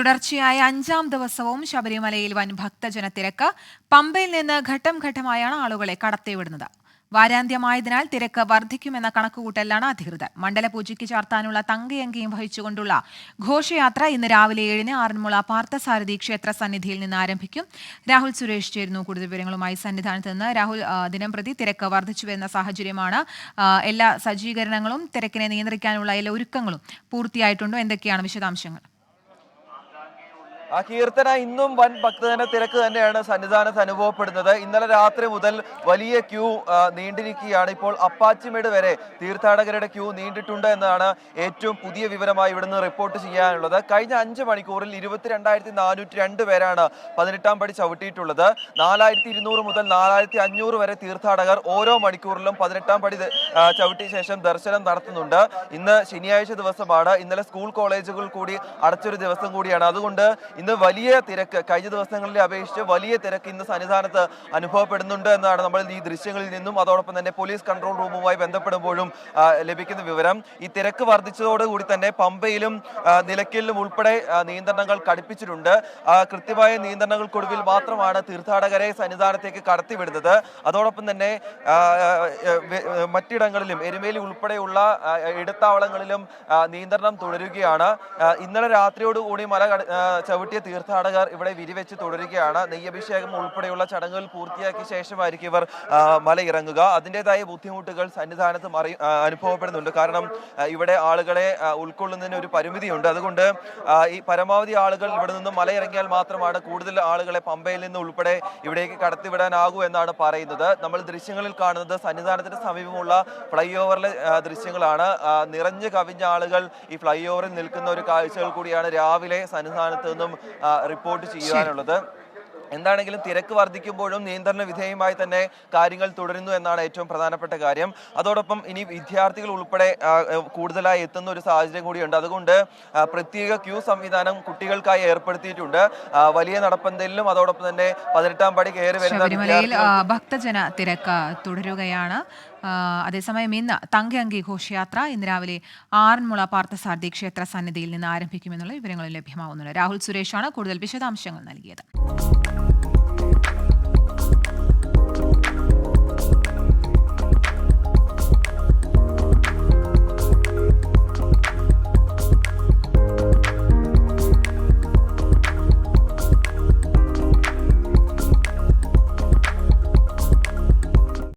തുടർച്ചയായ അഞ്ചാം ദിവസവും ശബരിമലയിൽ വൻ ഭക്തജന തിരക്ക് പമ്പയിൽ നിന്ന് ഘട്ടം ഘട്ടമായാണ് ആളുകളെ കടത്തിവിടുന്നത്. വാരാന്ത്യമായതിനാൽ തിരക്ക് വർദ്ധിക്കുമെന്ന കണക്കുകൂട്ടലാണ് അധികൃതർ. മണ്ഡലപൂജയ്ക്ക് ചാർത്താനുള്ള തങ്കയങ്കിയും വഹിച്ചുകൊണ്ടുള്ള ഘോഷയാത്ര ഇന്ന് രാവിലെ ഏഴിന് ആറന്മുള പാർത്ഥസാരഥി ക്ഷേത്ര സന്നിധിയിൽ നിന്ന് ആരംഭിക്കും. രാഹുൽ സുരേഷ് ചേരുന്നു. കൂടുതൽ വിവരങ്ങളുമായി സന്നിധാനത്ത് നിന്ന് രാഹുൽ ദിനം ദിനംപ്രതി തിരക്ക് വർദ്ധിച്ചു വരുന്ന സാഹചര്യമാണ്. എല്ലാ സജ്ജീകരണങ്ങളും തിരക്കിനെ നിയന്ത്രിക്കാനുള്ള എല്ലാ ഒരുക്കങ്ങളും പൂർത്തിയായിട്ടുണ്ടോ. എന്തൊക്കെയാണ് വിശദാംശങ്ങൾ? ആ കീർത്തന ഇന്നും വൻ ഭക്തജന തിരക്ക് തന്നെയാണ് സന്നിധാനത്ത് അനുഭവപ്പെടുന്നത്. ഇന്നലെ രാത്രി മുതൽ വലിയ ക്യൂ നീണ്ടിരിക്കുകയാണ്. ഇപ്പോൾ അപ്പാച്ചിമേട് വരെ തീർത്ഥാടകരുടെ ക്യൂ നീണ്ടിട്ടുണ്ട് എന്നതാണ് ഏറ്റവും പുതിയ വിവരമായി ഇവിടുന്ന് റിപ്പോർട്ട് ചെയ്യാനുള്ളത്. കഴിഞ്ഞ അഞ്ച് മണിക്കൂറിൽ ഇരുപത്തിരണ്ടായിരത്തി നാനൂറ്റി രണ്ട് പേരാണ് പതിനെട്ടാം പടി ചവിട്ടിയിട്ടുള്ളത്. നാലായിരത്തി ഇരുന്നൂറ് മുതൽ നാലായിരത്തി അഞ്ഞൂറ് വരെ തീർത്ഥാടകർ ഓരോ മണിക്കൂറിലും പതിനെട്ടാം പടി ചവിട്ടിയ ശേഷം ദർശനം നടത്തുന്നുണ്ട്. ഇന്ന് ശനിയാഴ്ച ദിവസമാണ്. ഇന്നലെ സ്കൂൾ കോളേജുകൾ കൂടി അടച്ചൊരു ദിവസം കൂടിയാണ്. അതുകൊണ്ട് ഇന്ന് വലിയ തിരക്ക് കഴിഞ്ഞ ദിവസങ്ങളിലെ അപേക്ഷിച്ച് വലിയ തിരക്ക് ഇന്ന് സന്നിധാനത്ത് അനുഭവപ്പെടുന്നുണ്ട് എന്നാണ് നമ്മൾ ഈ ദൃശ്യങ്ങളിൽ നിന്നും അതോടൊപ്പം തന്നെ പോലീസ് കൺട്രോൾ റൂമുമായി ബന്ധപ്പെടുമ്പോഴും ലഭിക്കുന്ന വിവരം. ഈ തിരക്ക് വർദ്ധിച്ചതോടുകൂടി തന്നെ പമ്പയിലും നിലയ്ക്കലിലും ഉൾപ്പെടെ നിയന്ത്രണങ്ങൾ കടുപ്പിച്ചിട്ടുണ്ട്. കൃത്യമായ നിയന്ത്രണങ്ങൾക്കൊടുവിൽ മാത്രമാണ് തീർത്ഥാടകരെ സന്നിധാനത്തേക്ക് കടത്തിവിടുന്നത്. അതോടൊപ്പം തന്നെ മറ്റിടങ്ങളിലും എരുമേലി ഉൾപ്പെടെയുള്ള ഇടത്താവളങ്ങളിലും നിയന്ത്രണം തുടരുകയാണ്. ഇന്നലെ രാത്രിയോടുകൂടി മല കട- ആ, ചവിട്ടിയ തീർത്ഥാടകർ ഇവിടെ വിരിവെച്ച് തുടരുകയാണ്. നെയ്യഭിഷേകം ഉൾപ്പെടെയുള്ള ചടങ്ങുകൾ പൂർത്തിയാക്കിയ ശേഷമായിരിക്കും ഇവർ മലയിറങ്ങുക. അതിന്റെതായ ബുദ്ധിമുട്ടുകൾ സന്നിധാനത്ത് മറി അനുഭവപ്പെടുന്നുണ്ട്. കാരണം ഇവിടെ ആളുകളെ ഉൾക്കൊള്ളുന്നതിന് ഒരു പരിമിതിയുണ്ട്. അതുകൊണ്ട് ഈ പരമാവധി ആളുകൾ ഇവിടെ നിന്ന് മല ഇറങ്ങിയാൽ മാത്രമാണ് കൂടുതൽ ആളുകളെ പമ്പയിൽ നിന്ന് ഉൾപ്പെടെ ഇവിടേക്ക് കടത്തിവിടാനാകൂ എന്നാണ് പറയുന്നത്. നമ്മൾ ദൃശ്യങ്ങളിൽ കാണുന്നത് സന്നിധാനത്തിന് സമീപമുള്ള ഫ്ലൈ ഓവറിലെ ദൃശ്യങ്ങളാണ്. നിറഞ്ഞു കവിഞ്ഞ ആളുകൾ ഈ ഫ്ലൈ ഓവറിൽ നിൽക്കുന്ന ഒരു കാഴ്ചകൾ കൂടിയാണ് രാവിലെ സന്നിധാനത്ത് നിന്നും റിപ്പോർട്ട് ചെയ്യാനുള്ളത് എന്താണെങ്കിലും തിരക്ക് വർദ്ധിക്കുമ്പോഴും നിയന്ത്രണ വിധേയമായി തന്നെ കാര്യങ്ങൾ തുടരുന്നു എന്നാണ് ഏറ്റവും പ്രധാനപ്പെട്ട കാര്യം. അതോടൊപ്പം ഇനി വിദ്യാർത്ഥികൾ ഉൾപ്പെടെ കൂടുതലായി എത്തുന്ന ഒരു സാഹചര്യം കൂടിയുണ്ട്. അതുകൊണ്ട് പ്രത്യേക ക്യൂ സംവിധാനം കുട്ടികൾക്കായി ഏർപ്പെടുത്തിയിട്ടുണ്ട്. വലിയ നടപ്പന്തലിലും അതോടൊപ്പം തന്നെ പതിനെട്ടാം പടി കയറി വരുന്ന ഭക്തജന തിരക്ക് തുടരുകയാണ്. അതേസമയം ഇന്ന് തങ്കയങ്കി ഘോഷയാത്ര ഇന്ന് രാവിലെ ആറന്മുള പാർത്ഥസാരഥി ക്ഷേത്ര സന്നിധിയിൽ നിന്ന് ആരംഭിക്കുമെന്നുള്ള വിവരങ്ങൾ ലഭ്യമാവുന്നുണ്ട്. രാഹുൽ സുരേഷാണ് കൂടുതൽ വിശദാംശങ്ങൾ നൽകിയത്.